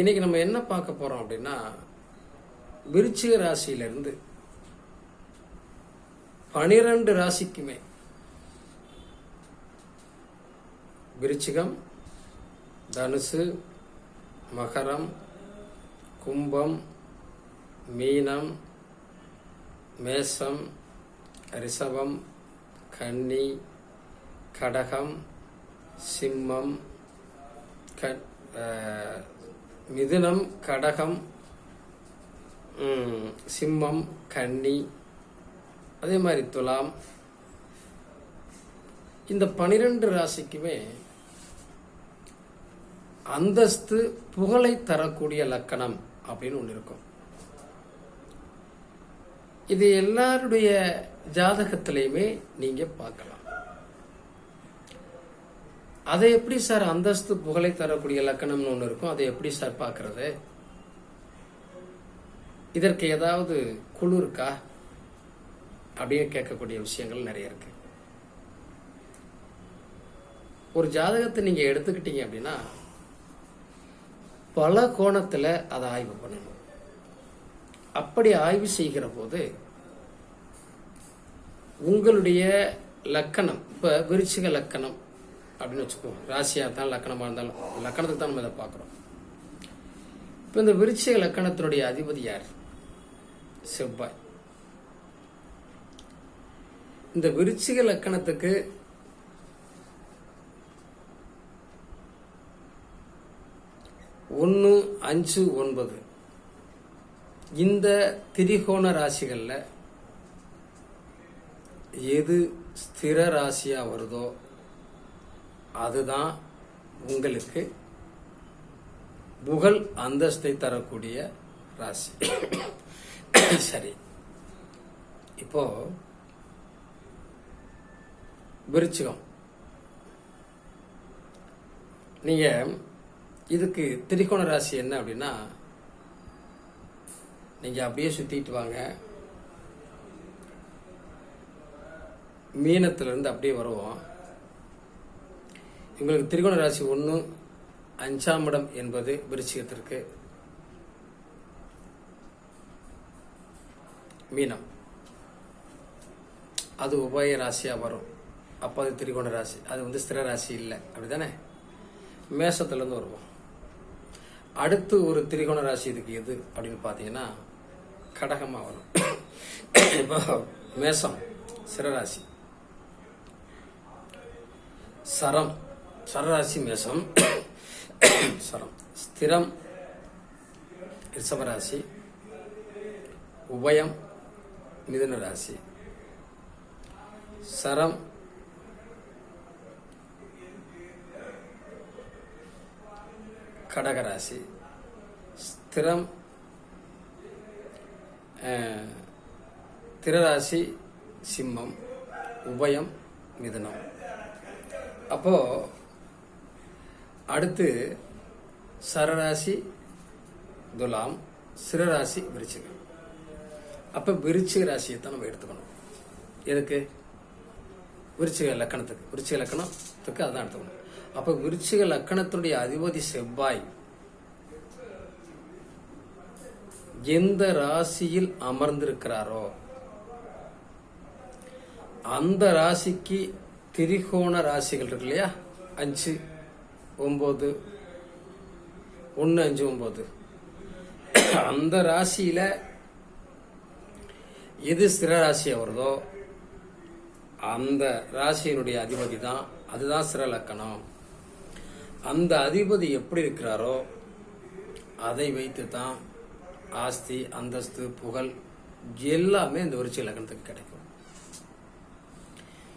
இன்னைக்கு நம்ம என்ன பார்க்க போறோம் அப்படின்னா விருச்சிக ராசியிலிருந்து பனிரெண்டு ராசிக்குமே விருச்சிகம் தனுசு மகரம் கும்பம் மீனம் மேசம் ரிஷபம் கன்னி கடகம் சிம்மம் க- மிதுனம் கடகம் சிம்மம் கன்னி அதே மாதிரி துலாம். இந்த பனிரெண்டு ராசிக்குமே அந்தஸ்து புகழை தரக்கூடிய லக்கணம் அப்படின்னு ஒன்று இருக்கும். இது எல்லாருடைய ஜாதகத்திலையுமே நீங்க பார்க்கலாம். அதை எப்படி சார் அந்தஸ்து புகழை தரக்கூடிய லக்கணம்னு ஒன்று இருக்கும்? அதை எப்படி சார் பார்க்கறது? இதற்கு ஏதாவது குழு இருக்கா? அப்படின்னு கேட்கக்கூடிய விஷயங்கள் நிறைய இருக்கு. ஒரு ஜாதகத்தை நீங்க எடுத்துக்கிட்டீங்க அப்படின்னா பல கோணத்துல அதை ஆய்வு பண்ணணும். அப்படி ஆய்வு செய்கிற போது உங்களுடைய லக்கணம் இப்ப விருச்சிக லக்கணம் அப்படின்னு வச்சுக்குவோம் ராசியாக இருந்தாலும் லக்கணமாக இருந்தாலும் லக்கணத்துக்கு தான் நம்ம இதை பார்க்குறோம். இப்போ இந்த விருச்சிக லக்கணத்தினுடைய அதிபதி யார்? செவ்வாய். இந்த விருச்சிக லக்கணத்துக்கு ஒன்று அஞ்சு ஒன்பது. இந்த திரிகோண ராசிகள்ல எது ஸ்திர ராசியா வருதோ அதுதான் உங்களுக்கு புகழ் அந்தஸ்தை தரக்கூடிய ராசி. சரி. இப்போ விருச்சிகம். நீங்க இதுக்கு திரிகோண ராசி என்ன அப்படின்னா நீங்க அப்படியே சுத்திட்டு வாங்க. மீனத்துல இருந்து அப்படியே வருவோம். உங்களுக்கு திரிகோண ராசி ஒன்று அஞ்சாம் இடம் என்பது விருச்சிகத்திற்கு. மீனம். அது உபாய ராசியாக வரும். அப்போ அது திரிகோண ராசி. அது வந்து ஸ்திர ராசி இல்லை. அப்படிதானே தானே மேசத்துலேருந்து வருவோம். அடுத்து ஒரு திரிகோண ராசி இதுக்கு எது அப்படின்னு பார்த்தீங்கன்னா கடகமாக வரும். இப்போ மேசம் சிரராசி சரம். சரராசி மேசம் சரம் ஸ்திரம் ரிஷபராசி உபயம் மிதுன ராசி சரம் கடகராசி. ஸ்திரம் திரராசி சிம்மம் உபயம் மிதுனம். அப்போது அடுத்து சரராசி துலாம் சிறராசி விருச்சிகம். அப்போ விருச்சிக ராசியை தான் நம்ம எடுத்துக்கணும். எதுக்கு? விருச்சிக லக்கணத்துக்கு. விருச்சிக லக்கணத்துக்கு அதான் எடுத்துக்கணும். அப்போ விருச்சிக லக்கணத்துடைய அதிபதி செவ்வாய் எந்த ராசியில் அமர்ந்திருக்கிறாரோ அந்த ராசிக்கு திரிகோண ராசிகள் இருக்கு இல்லையா? அஞ்சு. ஒம்பது ஒன்று அஞ்சு ஒம்பது அந்த ராசியில் எது ஸ்திர ராசியாக வருதோ அந்த ராசியினுடைய அதிபதி தான் அதுதான் ஸ்திர லக்கணம். அந்த அதிபதி எப்படி இருக்கிறாரோ அதை வைத்து தான் ஆஸ்தி அந்தஸ்து புகழ் எல்லாமே இந்த விருச்சிக லக்கணத்துக்கு கிடைக்கும்.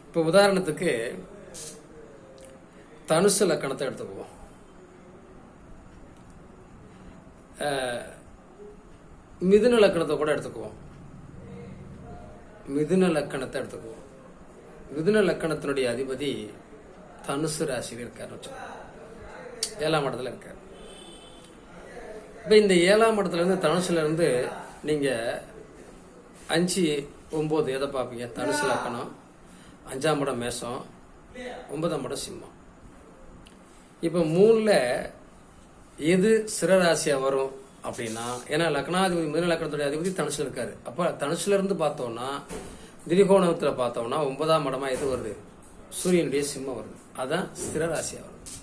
இப்போ உதாரணத்துக்கு தனுசு லக்கணத்தை எடுத்துக்குவோம் மிதுன லக்கணத்தை கூட எடுத்துக்குவோம் மிதுன லக்கணத்தை எடுத்துக்குவோம் மிதுன லக்கணத்தினுடைய அதிபதி தனுசு ராசியில் இருக்காருன்னு வச்சுக்கோங்க. ஏழாம் இடத்துல இருக்கார். இப்போ இந்த ஏழாம் இடத்துல இருந்து தனுசுல இருந்து நீங்க அஞ்சு ஒன்பது எதை பார்ப்பீங்க? தனுசு லக்கணம் அஞ்சாம் இடம் மேசம் ஒன்பதாம் இடம் சிம்மம். இப்போ மூணில் எது சிறராசியாக வரும் அப்படின்னா ஏன்னா லக்னாதிபதி மிருக லக்னத்துடைய அதிபதி தனுஷில் இருக்காரு. அப்போ தனுஷிலிருந்து பார்த்தோம்னா திரிகோணத்தில் பார்த்தோம்னா ஒன்பதாம் இடமா எது வருது? சூரியனுடைய சிம்மம் வருது. அதான் சிறராசியாக வருது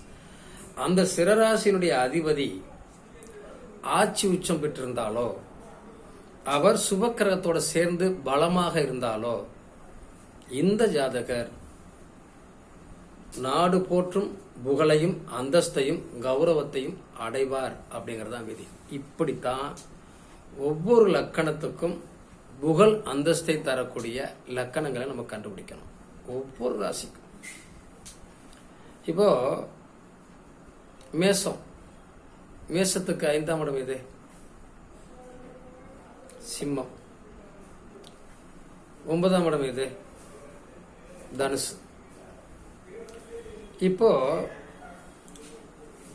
அந்த சிறராசியினுடைய அதிபதி ஆட்சி உச்சம் பெற்றிருந்தாலோ அவர் சுபக்கிரகத்தோட சேர்ந்து பலமாக இருந்தாலோ இந்த ஜாதகர் நாடு போற்றும் புகழையும் அந்தஸ்தையும் கௌரவத்தையும் அடைவார் அப்படிங்கறதான் விதி. இப்படித்தான் ஒவ்வொரு லக்கணத்துக்கும் புகழ் அந்தஸ்தை தரக்கூடிய லக்கணங்களை நம்ம கண்டுபிடிக்கணும். ஒவ்வொரு ராசிக்கும். இப்போ மேசம் மேசத்துக்கு ஐந்தாம் இடம் எது? சிம்மம். ஒன்பதாம் இடம் எது? தனுசு. இப்போ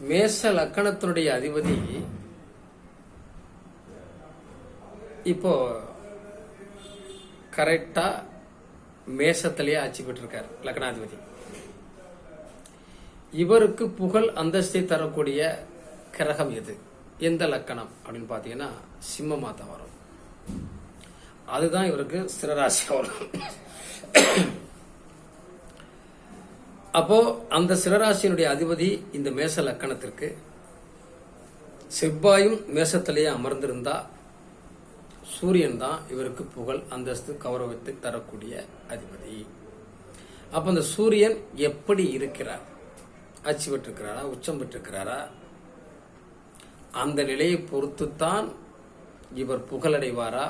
மேச லக்கணத்தினுடைய அதிபதி இப்போ கரெக்டா மேசத்திலேயே ஆட்சி பெற்றிருக்கார் லக்னாதிபதி இவருக்கு புகழ் அந்தஸ்தை தரக்கூடிய கிரகம் எது? எந்த லக்கணம் அப்படின்னு பாத்தீங்கன்னா சிம்ம தான் வரும். அதுதான் இவருக்கு சிறராசியாக வரும் அப்போ அந்த சிலராசியினுடைய அதிபதி இந்த மேச லக்கணத்திற்கு செவ்வாயும் மேசத்திலேயே அமர்ந்திருந்தா சூரியன் தான் இவருக்கு புகழ் அந்தஸ்து கௌரவத்தை தரக்கூடிய அதிபதி. அப்ப அந்த சூரியன் எப்படி இருக்கிறார்? அச்சு பெற்றிருக்கிறாரா? உச்சம் பெற்றிருக்கிறாரா? அந்த நிலையை பொறுத்துத்தான் இவர் புகழடைவாரா?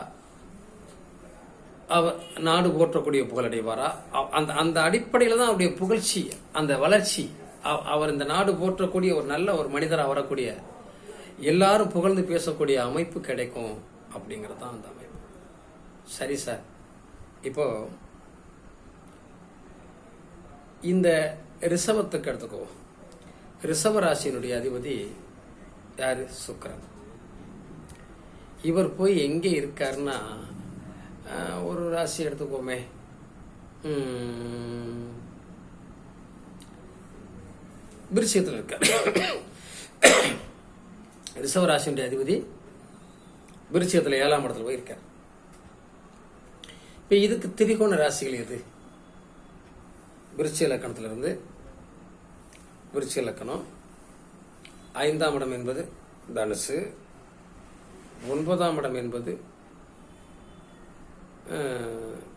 அவர் நாடு போற்றக்கூடிய புகழடைவாரா? அந்த அந்த அடிப்படையில் தான் அவருடைய புகழ்ச்சி அந்த வளர்ச்சி. அவர் இந்த நாடு போற்றக்கூடிய ஒரு நல்ல ஒரு மனிதராக வரக்கூடிய எல்லாரும் புகழ்ந்து பேசக்கூடிய அமைப்பு கிடைக்கும் அப்படிங்கிறது தான் அந்த அமைப்பு. சரி சார். இப்போ இந்த ரிஷபத்துக்கு எடுத்துக்கோ ரிஷபராசியினுடைய அதிபதி யாரு? சுக்கரன். இவர் போய் எங்கே இருக்காருன்னா ஒரு ராசி எடுத்துக்கோமே. விருஷத்தில் விருச்சிகத்தில் இருக்கார் ராசியுடைய அதிபதி விருச்சிகத்தில் ஏழாம் இடத்துல போய் இருக்கார் இப்போ இதுக்கு திரிகோண ராசிகள் எது? விருச்சிக லக்கணத்திலிருந்து விருச்சிக லக்கணம். ஐந்தாம் இடம் என்பது தனுசு. ஒன்பதாம் இடம் என்பது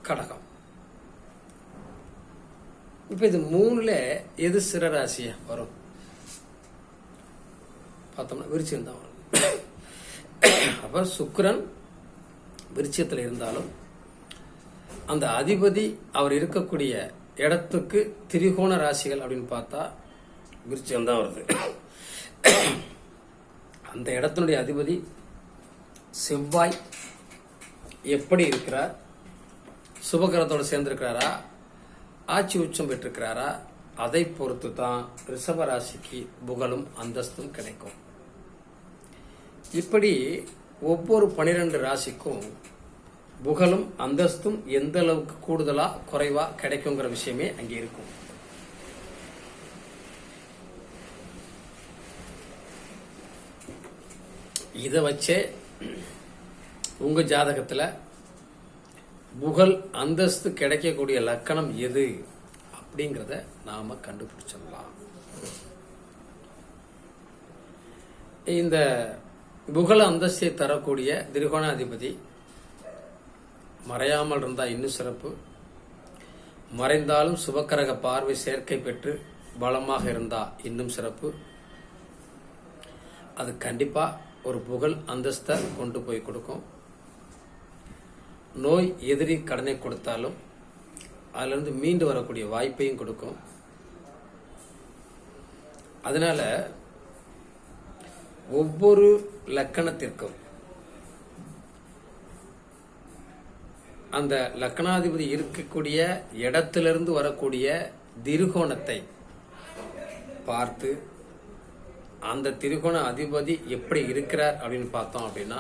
கடகம். இப்ப இது மூணுல எது சிறராசியா வரும்? பார்த்தோம்னா விருச்சிகம் தான் வரும். அப்ப சுக்கரன் விருச்சியத்தில் இருந்தாலும் அந்த அதிபதி அவர் இருக்கக்கூடிய இடத்துக்கு திரிகோண ராசிகள் அப்படின்னு பார்த்தா விருச்சியம் தான் வருது. அந்த இடத்தினுடைய அதிபதி செவ்வாய் எப்படி இருக்கிறார்? சுபகரத்தோடு சேர்ந்திருக்கிறாரா? ஆட்சி உச்சம் பெற்றிருக்கிறாரா? அதை பொறுத்து தான் ரிஷப ராசிக்கு புகழும் அந்தஸ்தும் கிடைக்கும். இப்படி ஒவ்வொரு பனிரெண்டு ராசிக்கும் புகழும் அந்தஸ்தும் எந்த அளவுக்கு கூடுதலா குறைவா கிடைக்குங்கிற விஷயமே அங்கே இருக்கும். இதை வச்சே உங்க ஜாதகத்துல புகழ் அந்தஸ்து கிடைக்கக்கூடிய லக்கணம் எது அப்படிங்கிறத நாம கண்டுபிடிச்சிடலாம். இந்த புகழ் அந்தஸ்தை தரக்கூடிய திரிகோணாதிபதி மறையாமல் இருந்தா இன்னும் சிறப்பு. மறைந்தாலும் சுபக்கரக பார்வை சேர்க்கை பெற்று பலமாக இருந்தா இன்னும் சிறப்பு. அது கண்டிப்பா ஒரு புகழ் அந்தஸ்தை கொண்டு போய் கொடுக்கும். நோய் எதிரி கடனை கொடுத்தாலும் அதிலிருந்து மீண்டு வரக்கூடிய வாய்ப்பையும் கொடுக்கும். அதனால ஒவ்வொரு லக்கணத்திற்கும் அந்த லக்கணாதிபதி இருக்கக்கூடிய இடத்திலிருந்து வரக்கூடிய திருகோணத்தை பார்த்து அந்த திருகோண அதிபதி எப்படி இருக்கிறார் அப்படின்னு பார்த்தோம் அப்படின்னா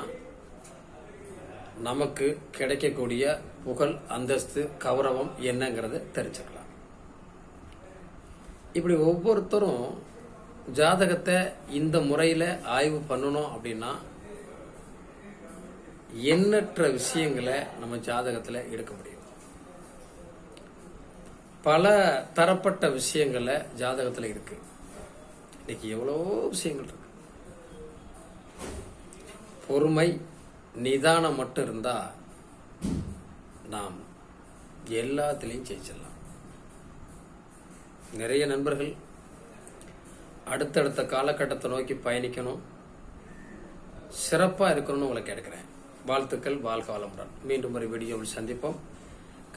நமக்கு கிடைக்கக்கூடிய புகழ் அந்தஸ்து கௌரவம் என்னங்கிறத தெரிஞ்சுக்கலாம். இப்படி ஒவ்வொருத்தரும் ஜாதகத்தை இந்த முறையில் ஆய்வு பண்ணணும் அப்படின்னா எண்ணற்ற விஷயங்களை நம்ம ஜாதகத்தில் எடுக்க முடியும். பல தரப்பட்ட விஷயங்களை ஜாதகத்தில் இருக்கு. இன்னைக்கு எவ்வளோ விஷயங்கள் இருக்கு. பொறுமை நிதானம் மட்டும் இருந்தா நாம் எல்லாத்துலேயும் ஜெயிச்சிடலாம். நிறைய நண்பர்கள் அடுத்தடுத்த காலகட்டத்தை நோக்கி பயணிக்கணும். சிறப்பாக இருக்கணும்னு உங்களை கேட்குறேன் வாழ்த்துக்கள் வாழ்க வளமுடன் மீண்டும் ஒரு வீடியோவில் சந்திப்போம்.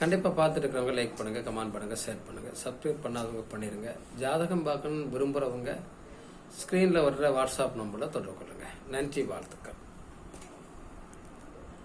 கண்டிப்பாக பார்த்துட்டு இருக்கிறவங்க லைக் பண்ணுங்கள் கமெண்ட் பண்ணுங்கள் ஷேர் பண்ணுங்கள் சப்ஸ்கிரைப் பண்ணாதவங்க பண்ணிடுங்க ஜாதகம் பார்க்கணும்னு விரும்புகிறவங்க ஸ்க்ரீனில் வர்ற வாட்ஸ்அப் நம்பரில் தொடர்பு கொள்ளுங்கள் நன்றி வாழ்த்துக்கள்.